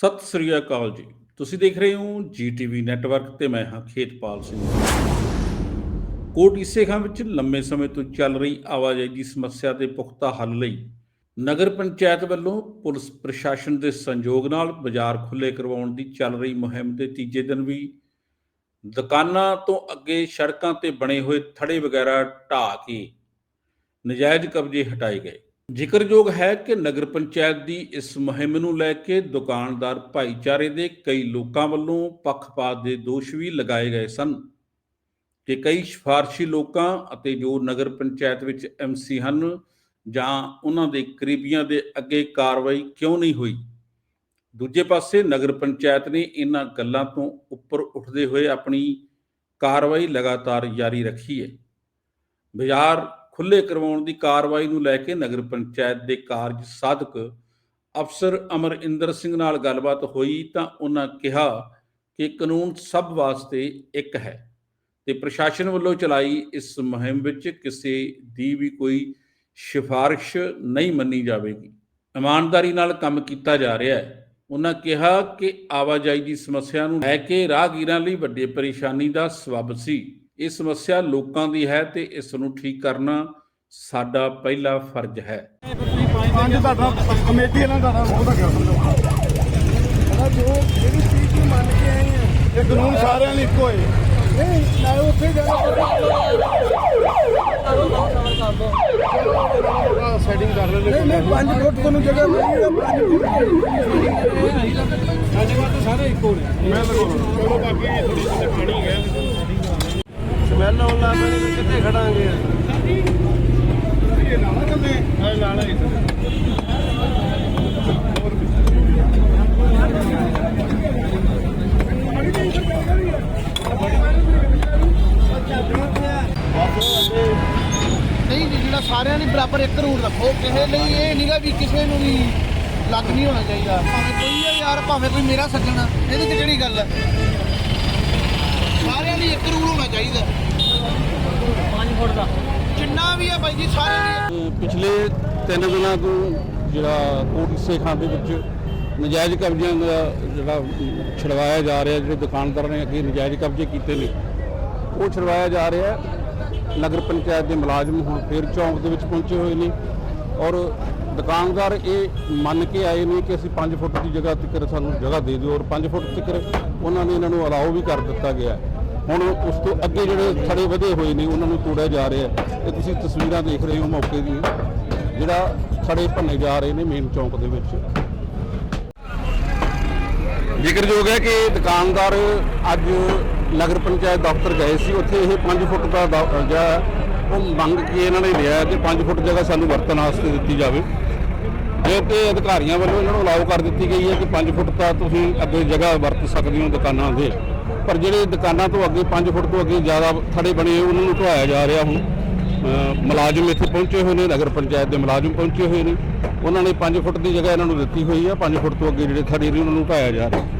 ਸਤਿ ਸ੍ਰੀ ਅਕਾਲ ਜੀ। ਤੁਸੀਂ ਦੇਖ ਰਹੇ ਹੋ ਜੀਟੀਵੀ ਨੈਟਵਰਕ ਤੇ ਮੈਂ ਹਾਂ ਖੇਤਪਾਲ ਸਿੰਘ। ਕੋਟ ਇਸੇਖਾਂ ਵਿੱਚ ਲੰਮੇ ਸਮੇਂ ਤੋਂ ਚੱਲ ਰਹੀ ਆਵਾਜਾਈ ਦੀ ਸਮੱਸਿਆ ਦੇ ਪੁਖਤਾ ਹੱਲ ਲਈ ਨਗਰ ਪੰਚਾਇਤ ਵੱਲੋਂ ਪੁਲਿਸ ਪ੍ਰਸ਼ਾਸਨ ਦੇ ਸੰਯੋਗ ਨਾਲ ਬਾਜ਼ਾਰ ਖੁੱਲੇ ਕਰਵਾਉਣ ਦੀ ਚੱਲ ਰਹੀ ਮੁਹਿੰਮ ਦੇ ਤੀਜੇ ਦਿਨ ਵੀ ਦੁਕਾਨਾਂ ਤੋਂ ਅੱਗੇ ਸੜਕਾਂ ਤੇ ਬਣੇ ਹੋਏ ਥੜੇ ਵਗੈਰਾ ਢਾਹ ਕੇ ਨਜਾਇਜ਼ ਕਬਜ਼ੇ ਹਟਾਏ ਗਏ। ਜ਼ਿਕਰਯੋਗ ਹੈ ਕਿ ਨਗਰ ਪੰਚਾਇਤ ਦੀ ਇਸ ਮੁਹਿੰਮ ਨੂੰ ਲੈ ਕੇ ਦੁਕਾਨਦਾਰ ਭਾਈਚਾਰੇ ਦੇ ਕਈ ਲੋਕਾਂ ਵੱਲੋਂ ਪੱਖਪਾਤ ਦੇ ਦੋਸ਼ ਵੀ ਲਗਾਏ ਗਏ ਸਨ ਕਿ ਕਈ ਸਿਫਾਰਸ਼ੀ ਲੋਕਾਂ ਅਤੇ ਜੋ ਨਗਰ ਪੰਚਾਇਤ ਵਿੱਚ ਐਮਸੀ ਹਨ ਜਾਂ ਉਹਨਾਂ ਦੇ ਕਰੀਬੀਆਂ ਦੇ ਅੱਗੇ ਕਾਰਵਾਈ ਕਿਉਂ ਨਹੀਂ ਹੋਈ। ਦੂਜੇ ਪਾਸੇ ਨਗਰ ਪੰਚਾਇਤ ਨੇ ਇਹਨਾਂ ਗੱਲਾਂ ਤੋਂ ਉੱਪਰ ਉੱਠਦੇ ਹੋਏ ਆਪਣੀ ਕਾਰਵਾਈ ਲਗਾਤਾਰ ਜਾਰੀ ਰੱਖੀ ਹੈ। ਬਾਜ਼ਾਰ ਖੁੱਲੇ ਕਰਵਾਉਣ ਦੀ ਕਾਰਵਾਈ ਨੂੰ ਲੈ ਕੇ ਨਗਰ ਪੰਚਾਇਤ ਦੇ ਕਾਰਜ ਸਾਧਕ ਅਫਸਰ ਅਮਰਿੰਦਰ ਸਿੰਘ ਨਾਲ ਗੱਲਬਾਤ ਹੋਈ ਤਾਂ ਉਹਨਾਂ ਕਿਹਾ ਕਿ ਕਾਨੂੰਨ ਸਭ ਵਾਸਤੇ ਇੱਕ ਹੈ ਤੇ ਪ੍ਰਸ਼ਾਸਨ ਵੱਲੋਂ ਚਲਾਈ ਇਸ ਮੁਹਿੰਮ ਵਿੱਚ ਕਿਸੇ ਦੀ ਵੀ ਕੋਈ ਸਿਫਾਰਿਸ਼ ਨਹੀਂ ਮੰਨੀ ਜਾਵੇਗੀ। ਇਮਾਨਦਾਰੀ ਨਾਲ ਕੰਮ ਕੀਤਾ ਜਾ ਰਿਹਾ ਹੈ। ਉਹਨਾਂ ਕਿਹਾ ਕਿ ਆਵਾਜਾਈ ਦੀ ਸਮੱਸਿਆ ਨੂੰ ਲੈ ਕੇ ਰਾਹਗੀਰਾਂ ਲਈ ਵੱਡੀ ਪਰੇਸ਼ਾਨੀ ਦਾ ਸਬਬ ਸੀ। ਇਹ ਸਮੱਸਿਆ ਲੋਕਾਂ ਦੀ ਹੈ ਤੇ ਇਸ ਨੂੰ ਠੀਕ ਕਰਨਾ ਸਾਡਾ ਪਹਿਲਾ ਫਰਜ਼ ਹੈ। ਪੰਜ ਤੁਹਾਡਾ ਕਮੇਟੀ ਇਹਨਾਂ ਦਾ ਉਹਦਾ ਕਿਆ ਸਮਝੋ ਜੋ ਜਿਹੜੀ ਚੀਜ਼ ਨੂੰ ਮੰਨ ਕੇ ਆਏ ਆ ਇਹ ਕਾਨੂੰਨ ਸਾਰਿਆਂ ਲਈ ਇੱਕੋ ਹੈ। ਨਹੀਂ ਨਾ ਉੱਥੇ ਜਾਣਾ ਸੈਟਿੰਗ ਕਰ ਲੈਂਦੇ ਨਹੀਂ ਨਹੀਂ 5 ਫੁੱਟ ਤੁਹਾਨੂੰ ਜਗ੍ਹਾ ਮਿਲੀ ਹੈ 5 ਫੁੱਟ ਸਾਡੇ ਵਾਰ ਤਾਂ ਸਾਰੇ ਇੱਕੋ ਨੇ। ਮੈਂ ਚਲੋ ਬਾਕੀ ਥੋੜੀ ਜਿਹੀ ਪਾਣੀ ਹੈ। ਸਮੈਲ ਆਉਣ ਲੱਗ ਪੈਣੀ ਕਿੱਥੇ ਖੜਾਂਗੇ ਇਹ ਲਾਲਾ ਚੱਲਦੇ ਹਾਂ ਲਾਲਾ ਹੀ ਨਹੀਂ ਜੀ, ਜਿਹੜਾ ਸਾਰਿਆਂ ਲਈ ਬਰਾਬਰ ਇੱਕ ਰੂਲ ਰੱਖੋ। ਕਿਸੇ ਲਈ ਇਹ ਨਹੀਂਗਾ ਵੀ ਕਿਸੇ ਨੂੰ ਵੀ ਲੱਗ ਨਹੀਂ ਹੋਣਾ ਚਾਹੀਦਾ। ਭਾਵੇਂ ਕੋਈ ਆ ਯਾਰ, ਭਾਵੇਂ ਕੋਈ ਮੇਰਾ ਸੱਜਣਾ ਇਹਦੇ ਤੇ ਕਿਹੜੀ ਗੱਲ ਹੈ ਸਾਰਿਆਂ ਲਈ ਇੱਕ ਰੂਲ ਹੋਣਾ ਚਾਹੀਦਾ। 5 ਫੁੱਟ ਦਾ। ਜਿੰਨਾ ਵੀ ਆ ਬਾਈ ਜੀ ਸਾਰਿਆਂ ਲਈ ਪਿਛਲੇ ਤਿੰਨ ਦਿਨਾਂ ਤੋਂ ਜਿਹੜਾ ਕੋਟ ਸੇਖਾਂ ਦੇ ਵਿੱਚ ਨਜਾਇਜ਼ ਕਬਜ਼ਿਆਂ ਦਾ ਜਿਹੜਾ ਛਡਵਾਇਆ ਜਾ ਰਿਹਾ, ਜਿਹੜੇ ਦੁਕਾਨਦਾਰਾਂ ਨੇ ਅੱਗੇ ਨਜਾਇਜ਼ ਕਬਜ਼ੇ ਕੀਤੇ ਨੇ, ਉਹ ਛਡਵਾਇਆ ਜਾ ਰਿਹਾ ਨਗਰ ਪੰਚਾਇਤ ਦੇ ਮੁਲਾਜ਼ਮ ਹੁਣ ਫੇਰ ਚੌਂਕ ਦੇ ਵਿੱਚ ਪਹੁੰਚੇ ਹੋਏ ਨੇ ਔਰ ਦੁਕਾਨਦਾਰ ਇਹ ਮੰਨ ਕੇ ਆਏ ਨੇ ਕਿ ਅਸੀਂ 5 ਫੁੱਟ ਦੀ ਜਗ੍ਹਾ ਤੱਕ ਸਾਨੂੰ ਜਗ੍ਹਾ ਦੇ ਦਿਓ ਔਰ 5 ਫੁੱਟ ਤੱਕ ਉਹਨਾਂ ਨੇ ਇਹਨਾਂ ਨੂੰ ਅਲਾਓ ਵੀ ਕਰ ਦਿੱਤਾ ਗਿਆ ਹੈ। ਹੁਣ ਉਸ ਤੋਂ ਅੱਗੇ ਜਿਹੜੇ ਥੜੇ ਵਧੇ ਹੋਏ ਨੇ, ਉਹਨਾਂ ਨੂੰ ਤੋੜਿਆ ਜਾ ਰਿਹਾ ਹੈ। ਇਹ ਤੁਸੀਂ ਤਸਵੀਰਾਂ ਦੇਖ ਰਹੇ ਹੋ ਮੌਕੇ ਦੀ ਜਿਹੜਾ ਥੜੇ ਭੰਨੇ ਜਾ ਰਹੇ ਨੇ ਮੇਨ ਚੌਂਕ ਦੇ ਵਿੱਚ। ਜ਼ਿਕਰਯੋਗ ਹੈ ਕਿ ਦੁਕਾਨਦਾਰ ਅੱਜ ਨਗਰ ਪੰਚਾਇਤ ਦਫ਼ਤਰ ਗਏ ਸੀ। ਉੱਥੇ ਇਹ 5 ਫੁੱਟ ਦਾ ਜਿਹੜਾ ਉਹ ਮੰਗ ਕੇ ਇਹਨਾਂ ਨੇ ਲਿਆ ਕਿ 5 ਫੁੱਟ ਜਗ੍ਹਾ ਸਾਨੂੰ ਵਰਤਣ ਵਾਸਤੇ ਦਿੱਤੀ ਜਾਵੇ। ਜੋ ਕਿ ਅਧਿਕਾਰੀਆਂ ਵੱਲੋਂ ਇਹਨਾਂ ਨੂੰ ਅਲਾਉ ਕਰ ਦਿੱਤੀ ਗਈ ਹੈ ਕਿ 5 ਫੁੱਟ ਤਾਂ ਤੁਸੀਂ ਅੱਗੇ ਜਗ੍ਹਾ ਵਰਤ ਸਕਦੇ ਹੋ ਦੁਕਾਨਾਂ ਦੇ। ਪਰ ਜਿਹੜੇ ਦੁਕਾਨਾਂ ਤੋਂ ਅੱਗੇ 5 ਫੁੱਟ ਤੋਂ ਅੱਗੇ ਜ਼ਿਆਦਾ ਥੜੇ ਬਣੇ ਉਹਨਾਂ ਨੂੰ ਢਵਾਇਆ ਜਾ ਰਿਹਾ ਹੁਣ। ਮੁਲਾਜ਼ਮ ਇੱਥੇ ਪਹੁੰਚੇ ਹੋਏ ਨੇ, ਨਗਰ ਪੰਚਾਇਤ ਦੇ ਮੁਲਾਜ਼ਮ ਪਹੁੰਚੇ ਹੋਏ ਨੇ। ਉਹਨਾਂ ਨੇ 5 ਫੁੱਟ ਦੀ ਜਗ੍ਹਾ ਇਹਨਾਂ ਨੂੰ ਦਿੱਤੀ ਹੋਈ ਹੈ 5 ਫੁੱਟ ਤੋਂ ਅੱਗੇ ਜਿਹੜੇ ਥੜੇ ਨੇ, ਉਹਨਾਂ ਨੂੰ ਢਾਇਆ ਜਾ ਰਿਹਾ।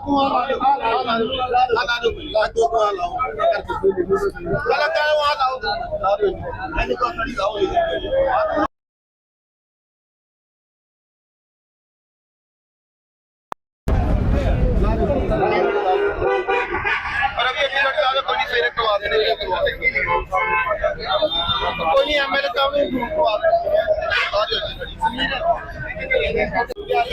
ਕਰਵਾ ਦੇਣਾ ਕੋਈ ਗੱਲ ਨਹੀਂ ਕਰਨਾ ਵੀ ਨੂੰ ਕਰਵਾ ਦਾਂਗੇ